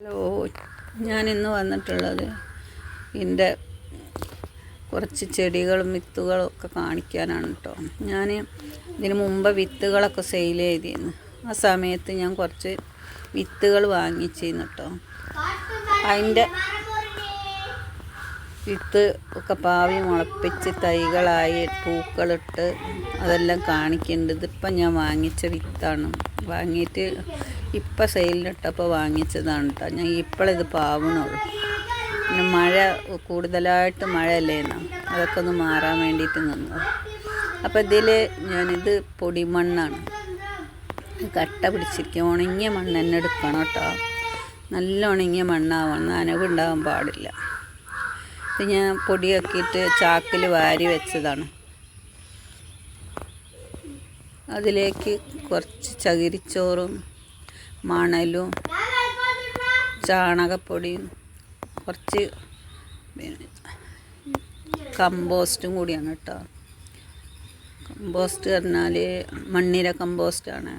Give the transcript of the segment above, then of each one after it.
Hello ഞാൻ ഇന്ന് വന്നിട്ടുള്ളത് എന്റെ കുറച്ച് ചെടികളും വിത്തുകളും ഒക്കെ കാണിക്കാനാണ് കേട്ടോ ഞാൻ ഇതിന് മുമ്പ് വിത്തുകളൊക്കെ സെയിൽ ചെയ്തിരുന്നു. ആ സമയത്ത് ഞാൻ കുറച്ച് വിത്തുകൾ വാങ്ങിച്ചിരുന്നു കേട്ടോ അതിന്റെ വിത്ത് ഒക്കെ പാവി മുളപ്പിച്ച് തൈകളായി പൂക്കളിട്ട് അതെല്ലാം കാണിക്കേണ്ടത് ഇതിപ്പം ഞാൻ വാങ്ങിച്ച വിത്താണ്. വാങ്ങിയിട്ട് ഇപ്പം സെയിലിനിട്ടപ്പോൾ വാങ്ങിച്ചതാണ് കേട്ടോ ഞാൻ ഇപ്പോഴിത് പാവണുള്ളൂ. പിന്നെ മഴ കൂടുതലായിട്ട് മഴയല്ലേന്നോ? അതൊക്കെ ഒന്ന് മാറാൻ വേണ്ടിയിട്ട് നിന്നു. അപ്പോൾ ഇതിൽ ഞാനിത് പൊടിമണ്ണാണ് കട്ട പിടിച്ചിരിക്കും. ഉണങ്ങിയ മണ്ണ് തന്നെ എടുക്കണം കേട്ടോ നല്ല ഉണങ്ങിയ മണ്ണാവണം. നനവുണ്ടാകാൻ പാടില്ല. ഇത് ഞാൻ പൊടിയാക്കിയിട്ട് ചാക്കിൽ വാരി വെച്ചതാണ്. അതിലേക്ക് കുറച്ച് ചകിരിച്ചോറും മണലും ചാണകപ്പൊടിയും കുറച്ച് കമ്പോസ്റ്റും കൂടിയാണ് കേട്ടോ. കമ്പോസ്റ്റ് പറഞ്ഞാൽ മണ്ണിര കമ്പോസ്റ്റാണ്.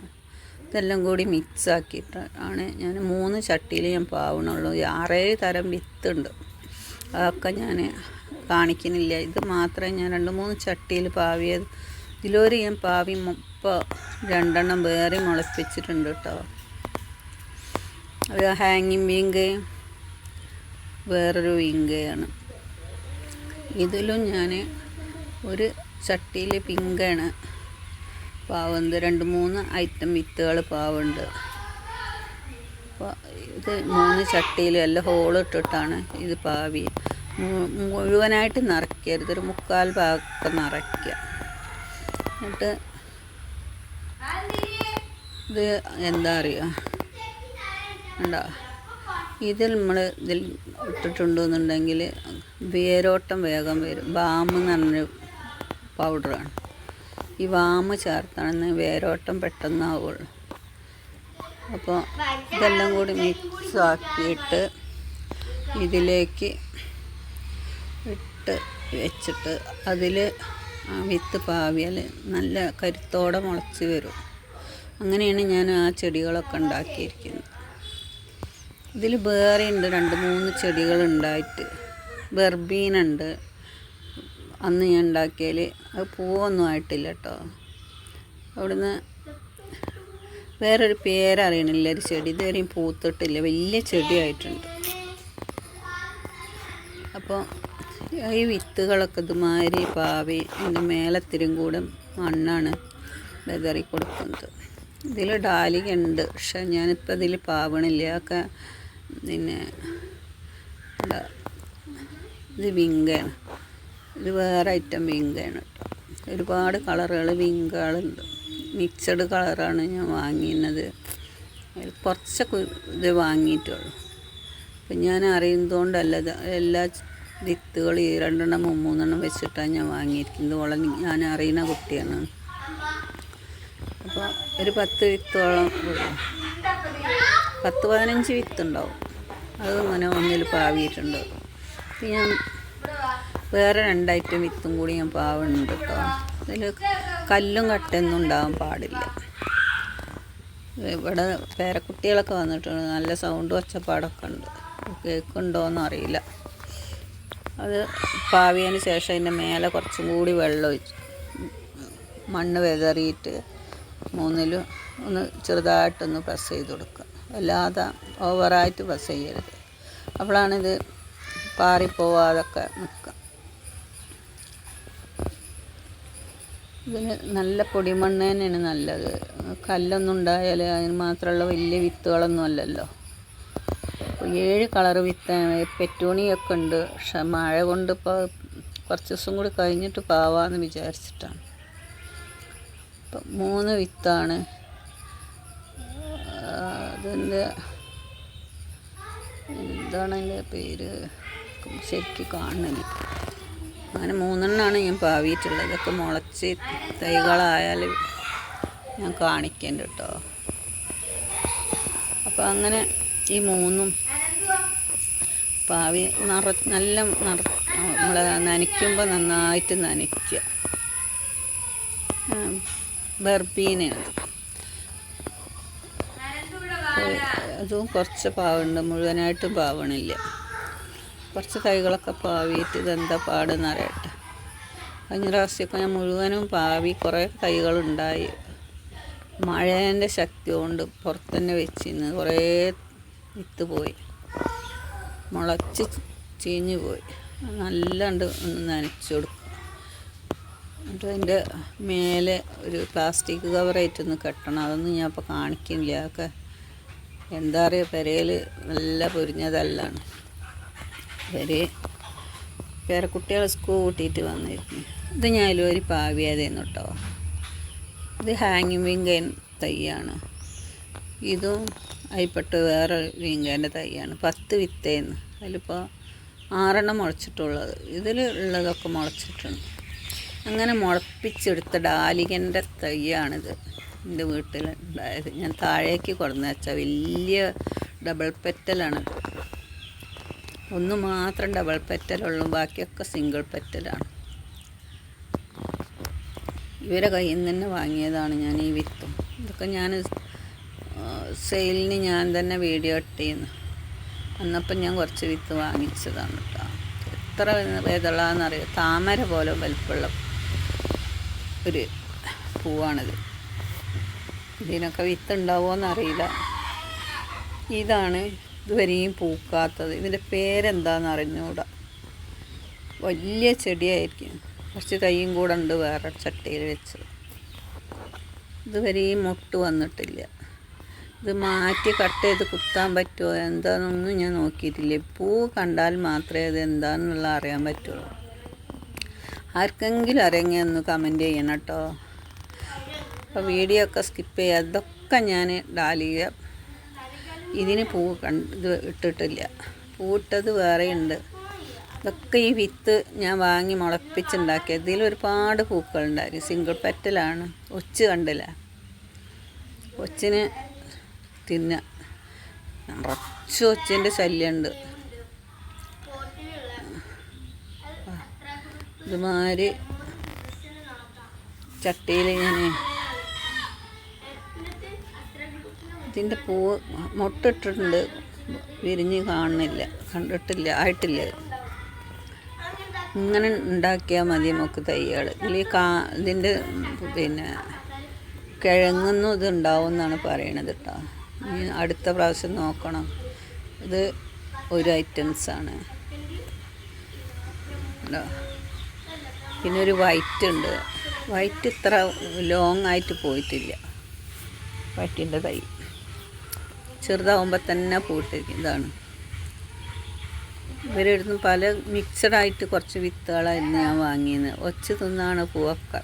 ഇതെല്ലാം കൂടി മിക്സ് ആക്കിയിട്ട് ആണ് ഞാൻ മൂന്ന് ചട്ടിയിൽ ഞാൻ പാവണുള്ളൂ. ആറേഴ് തരം വിത്തുണ്ട്. അതൊക്കെ ഞാൻ കാണിക്കുന്നില്ല. ഇത് മാത്രമേ ഞാൻ രണ്ട് മൂന്ന് ചട്ടിയിൽ പാവിയത്. ഇതിലൊരു ഞാൻ പാവി മുപ്പ രണ്ടെണ്ണം വേറെ മുളപ്പിച്ചിട്ടുണ്ട് കേട്ടോ. ഒരു ഹാങ്ങിങ് വിങ്ക് വേറൊരു വിങ്കയാണ് ഇതിലും ഞാൻ ഒരു ചട്ടിയിൽ പിങ്കാണ് പാവുന്നത്. രണ്ട് മൂന്ന് ഐറ്റം വിത്തുകൾ പാവുണ്ട്. ഇത് മൂന്ന് ചട്ടിയിലും എല്ലാം ഹോളിട്ടിട്ടാണ് ഇത് പാവി. മുഴുവനായിട്ട് നിറയ്ക്കരുത്. ഒരു മുക്കാൽ ഭാഗമൊക്കെ നിറയ്ക്കുക. എന്നിട്ട് ഇത് എന്താ അറിയുക ഉണ്ടോ? ഇതിൽ നമ്മൾ ഇതിൽ ഇട്ടിട്ടുണ്ടെന്നുണ്ടെങ്കിൽ വേരോട്ടം വേഗം വരും. ബാം എന്ന് പറഞ്ഞൊരു പൗഡറാണ് ഈ വാമ് ചേർത്താണെന്ന് വേരോട്ടം പെട്ടെന്നാവുള്ളൂ. അപ്പോൾ ഇതെല്ലാം കൂടി മിക്സ് ആക്കിയിട്ട് ഇതിലേക്ക് ഇട്ട് വെച്ചിട്ട് അതിൽ വിത്ത് പാവിയാൽ നല്ല കരുത്തോടെ മുളച്ച് വരും. അങ്ങനെയാണ് ഞാൻ ആ ചെടികളൊക്കെ ഉണ്ടാക്കിയിരിക്കുന്നത്. ഇതിൽ വേറെ ഉണ്ട് രണ്ട് മൂന്ന് ചെടികൾ ഉണ്ടായിട്ട്. ബെർബീനുണ്ട് അന്ന് ഞാൻ ഉണ്ടാക്കിയാൽ അത് പൂവൊന്നും ആയിട്ടില്ല കേട്ടോ അവിടുന്ന് വേറൊരു പേരറിയണില്ല ഒരു ചെടി ഇതുവരെയും പൂത്തിട്ടില്ല. വലിയ ചെടിയായിട്ടുണ്ട്. അപ്പോൾ ഈ വിത്തുകളൊക്കെ ഇതുമാതിരി പാവി അതിന്റെ മേലത്തിരും കൂടെ മണ്ണാണ് വെതറി കൊടുക്കുന്നത് ഇതിൽ ഡാലിക ഉണ്ട് പക്ഷെ ഞാനിപ്പോൾ ഇതിൽ പാവണില്ല. ഒക്കെ പിന്നെ എന്താ? ഇത് വിങ്കയാണ്. ഇത് വേറെ ഐറ്റം വിങ്കയാണ്. ഒരുപാട് കളറുകൾ വിങ്കകളുണ്ട് മിക്സഡ് കളറാണ് ഞാൻ വാങ്ങിയത് അതിൽ കുറച്ചൊക്കെ ഇത് വാങ്ങിയിട്ടുള്ളൂ. അപ്പം ഞാൻ അറിയുന്നതുകൊണ്ടല്ല എല്ലാ വിത്തുകൾ ഈ രണ്ടെണ്ണം മൂന്നെണ്ണം വെച്ചിട്ടാണ് ഞാൻ വാങ്ങിയിരിക്കുന്നത്. ഓളെ ഞാൻ അറിയുന്ന കുട്ടിയാണ്. അപ്പോൾ ഒരു പത്ത് വിത്തോളം. പത്ത് പതിനഞ്ച് വിത്തുണ്ടാവും. അത് ഇങ്ങനെ ഒന്നിൽ പാവിയിട്ടുണ്ട്. ഞാൻ വേറെ രണ്ടായിട്ട് വിത്തും കൂടി ഞാൻ പാവുന്നുണ്ട് കേട്ടോ അതിൽ കല്ലും കട്ടയൊന്നും ഉണ്ടാകാൻ പാടില്ല. ഇവിടെ പേരക്കുട്ടികളൊക്കെ വന്നിട്ടുണ്ട്. നല്ല സൗണ്ട് ഒച്ചപ്പാടൊക്കെ ഉണ്ട്. കേൾക്കുന്നുണ്ടോയെന്ന് അറിയില്ല. അത് പാവിയതിന് ശേഷം അതിന്റെ മേലെ കുറച്ചും കൂടി വെള്ളം മണ്ണ് വെതറിയിട്ട് മൂന്നിലും ഒന്ന് ചെറുതായിട്ടൊന്ന് പ്രസ് ചെയ്ത് കൊടുക്കുക. അല്ലാതെ ഓവറായിട്ട് പ്രസ് ചെയ്യരുത്. അപ്പോഴാണിത് പാറിപ്പോവാതൊക്കെ നിൽക്കുക. ഇതിന് നല്ല പൊടിമണ്ണ് തന്നെയാണ് നല്ലത്. കല്ലൊന്നും ഉണ്ടായാൽ അതിന് മാത്രമുള്ള വലിയ വിത്തുകളൊന്നും അല്ലല്ലോ. ഏഴ് കളറ് വിത്ത് പെറ്റൂണിയൊക്കെ ഉണ്ട്. പക്ഷെ മഴ കൊണ്ട് ഇപ്പോൾ കുറച്ച് ദിവസം കൂടി കഴിഞ്ഞിട്ട് പാവാന്ന് വിചാരിച്ചിട്ടാണ്. മൂന്ന് വിത്താണ്. അതിന്റെ എന്താണ് അതിന്റെ പേര്? ശരിക്കും കാണുന്നില്ല. അങ്ങനെ മൂന്നെണ്ണമാണ് ഞാൻ പാവിയിട്ടുള്ളത്. ഇതൊക്കെ മുളച്ച് തൈകളായാൽ ഞാൻ കാണിക്കേണ്ട കേട്ടോ അപ്പോൾ അങ്ങനെ ഈ മൂന്നും പാവി നിറ നല്ല നിറ നമ്മൾ നനയ്ക്കുമ്പോൾ നന്നായിട്ട് നനയ്ക്കുക. ബർബീനയാണ് അതും കുറച്ച് പാവുണ്ട്. മുഴുവനായിട്ടും പാവണില്ല. കുറച്ച് കൈകളൊക്കെ പാവിയിട്ട് ഇതെന്താ പാടെന്ന് അറിയട്ടെ. കഴിഞ്ഞ പ്രാവശ്യമൊക്കെ ഞാൻ മുഴുവനും പാവി. കുറേ കൈകളുണ്ടായി. മഴേന്റെ ശക്തി കൊണ്ട് പുറത്തന്നെ വെച്ചിരുന്ന് കുറേ വിത്ത് പോയി. മുളച്ച് ചീഞ്ഞ് പോയി. നല്ലണ്ട് ഒന്ന് നനച്ചു കൊടുക്കും എന്നിട്ട് അതിന്റെ മേലെ ഒരു പ്ലാസ്റ്റിക് കവറായിട്ടൊന്ന് കെട്ടണം. അതൊന്നും ഞാൻ ഇപ്പോൾ കാണിക്കുന്നില്ല അതൊക്കെ എന്താ പറയുക പെരയിൽ നല്ല പൊരിഞ്ഞതല്ലാണ്. പെരേ പേരക്കുട്ടികളെ സ്കൂൾ കൂട്ടിയിട്ട് വന്നിരുന്നു. ഇത് ഞാൻ ഒരു പാവിയതേന്ന് കേട്ടോ. ഇത് ഹാങ്ങിങ് വിങ്കൻ തൈയാണ്. ഇതും അതിൽപ്പെട്ട് വേറെ വിങ്കേന്റെ തൈയാണ്. പത്ത് വിത്തേന്ന്. അതിലിപ്പോൾ ആറെണ്ണം മുളച്ചിട്ടുള്ളത്. ഇതിൽ ഉള്ളതൊക്കെ മുളച്ചിട്ടുണ്ട്. അങ്ങനെ മുളപ്പിച്ചെടുത്ത ഡാലികന്റെ തൈയാണിത് എന്റെ വീട്ടിൽ ഉണ്ടായത് ഞാൻ താഴേക്ക് കൊടുന്ന് വെച്ചാൽ വലിയ ഡബിൾ പെറ്റലാണിത്. ഒന്ന് മാത്രം ഡബിൾ പെറ്റലുള്ളൂ ബാക്കിയൊക്കെ സിംഗിൾ പെറ്റലാണ്. ഇവരെ കയ്യിൽ നിന്ന് തന്നെ വാങ്ങിയതാണ് ഞാൻ ഈ വിത്തും. ഇതൊക്കെ ഞാൻ സെയിലിന് ഞാൻ തന്നെ വീഡിയോ ഇട്ട് ചെയ്യുന്നു അന്നപ്പം ഞാൻ കുറച്ച് വിത്ത് വാങ്ങിച്ചതാണ് കേട്ടോ എത്ര വേദളാന്നറിയാം താമര പോലെ വലിപ്പമുള്ള ഒരു പൂവാണിത്. ഇതിനൊക്കെ വിത്ത് അറിയില്ല ഇതാണ് ഇതുവരെയും പൂക്കാത്തത്. ഇതിന്റെ പേരെന്താണെന്ന് അറിഞ്ഞുകൂടാ വലിയ ചെടിയായിരിക്കും. കുറച്ച് തൈയും കൂടെ ഉണ്ട് വേറെ ചട്ടിയിൽ വെച്ച് ഇതുവരെയും മുട്ട് വന്നിട്ടില്ല. ഇത് മാറ്റി കട്ട് ചെയ്ത് കുത്താൻ പറ്റുമോ? എന്താണെന്നൊന്നും ഞാൻ നോക്കിയിട്ടില്ല. പൂ കണ്ടാൽ മാത്രമേ അത് എന്താണെന്നുള്ള അറിയാൻ പറ്റുള്ളൂ. ആർക്കെങ്കിലും അറിയെങ്കിൽ ഒന്ന് കമന്റ് ചെയ്യണം കേട്ടോ. അപ്പോൾ വീഡിയോ ഒക്കെ സ്കിപ്പ് ചെയ്യുക അതൊക്കെ ഞാൻ ഡാലിയ ഇതിന് പൂ കണ്ട് ഇത് ഇട്ടിട്ടില്ല. വേറെ വേറെയുണ്ട്. ഇതൊക്കെ ഈ വിത്ത് ഞാൻ വാങ്ങി മുളപ്പിച്ചുണ്ടാക്കിയത് ഇതിൽ ഒരുപാട് പൂക്കളുണ്ടായിരുന്നു. സിംഗിൾ പെറ്റലാണ് ഒച്ച് കണ്ടില്ല. ഒച്ചിന് തിന്ന. നിറച്ച് ഒച്ചിന്റെ ശല്യമുണ്ട്. ഇതുമാതിരി ചട്ടിയിൽ ഞാൻ ഇതിന്റെ പൂവ് മുട്ടിട്ടിട്ടുണ്ട്. വിരിഞ്ഞ് കാണുന്നില്ല. കണ്ടിട്ടില്ല. ആയിട്ടില്ല. ഇങ്ങനെ ഉണ്ടാക്കിയാൽ മതി നമുക്ക് തൈകൾ. ഇതിൽ കാ ഇതിന്റെ പിന്നെ കിഴങ്ങൊന്നും ഇത് ഉണ്ടാവും എന്നാണ് പറയണത് കേട്ടോ. ഇനി അടുത്ത പ്രാവശ്യം നോക്കണം. ഇത് ഒരു ഐറ്റംസാണ്. ഉണ്ടോ പിന്നെ ഒരു വൈറ്റ് ഉണ്ട് വൈറ്റ് ഇത്ര ലോങ് ആയിട്ട് പോയിട്ടില്ല. വൈറ്റിന്റെ തൈ. ചെറുതാവുമ്പോൾ തന്നെ പൂട്ടിരിക്കും. ഇതാണ്. ഇവരെടുത്ത് പല മിക്സഡായിട്ട് കുറച്ച് വിത്തുകളായിരുന്നു ഞാൻ വാങ്ങിയത്. ഒച്ച തിന്നാണ് പൂവൊക്കെ.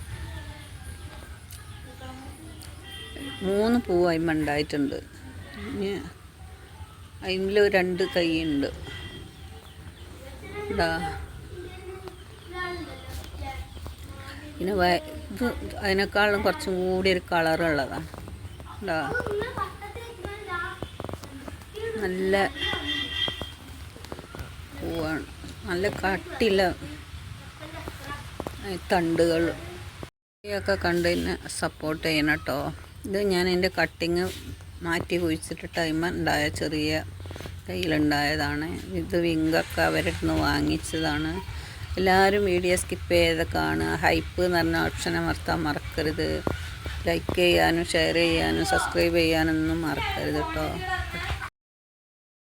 മൂന്ന് പൂവ് മണ്ടായിട്ടുണ്ട് ഉണ്ടായിട്ടുണ്ട്. ഇനി രണ്ട് തൈ ഉണ്ട് ഇതാ. പിന്നെ ഇത് അതിനേക്കാളും കുറച്ചും കൂടി ഒരു കളറുള്ളതാണ് നല്ല പൂവാണ്. നല്ല കട്ടില തണ്ടുകൾ. ഒക്കെ കണ്ട് എന്നെ സപ്പോർട്ട് ചെയ്യണം കേട്ടോ ഇത് ഞാൻ എന്റെ കട്ടിങ് മാറ്റി കുഴിച്ചിട്ട് ടൈമ ഉണ്ടായ ചെറിയ കയ്യിലുണ്ടായതാണ്. ഇത് വിങ്കൊക്കെ അവരുടെ നിന്ന് വാങ്ങിച്ചതാണ്. എല്ലാവരും വീഡിയോ സ്കിപ്പ് ചെയ്ത് കാണുക. ഹൈപ്പ് എന്ന് പറഞ്ഞ ഓപ്ഷൻ അമർത്താൻ മറക്കരുത്. ലൈക്ക് ചെയ്യാനും ഷെയർ ചെയ്യാനും സബ്സ്ക്രൈബ് ചെയ്യാനൊന്നും മറക്കരുത് കേട്ടോ